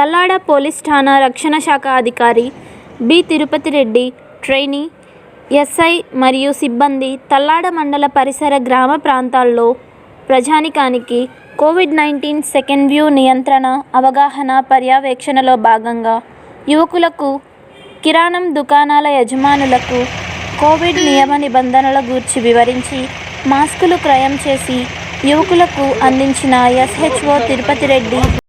Tallada police ఠాణా రక్షణ శాఖ అధికారి B. Tirupati Reddy trainee SI మరియు సిబ్బంది తల్లాడ మండల పరిసర గ్రామ ప్రాంతాల్లో ప్రజానికానికి కోవిడ్ నైన్టీన్ సెకండ్ వ్యూ నియంత్రణ అవగాహన పర్యవేక్షణలో భాగంగా యువకులకు కిరాణం దుకాణాల యజమానులకు కోవిడ్ నియమ నిబంధనల గూర్చి వివరించి మాస్కులు క్రయం చేసి యువకులకు అందించిన ఎస్హెచ్ఓ తిరుపతి రెడ్డి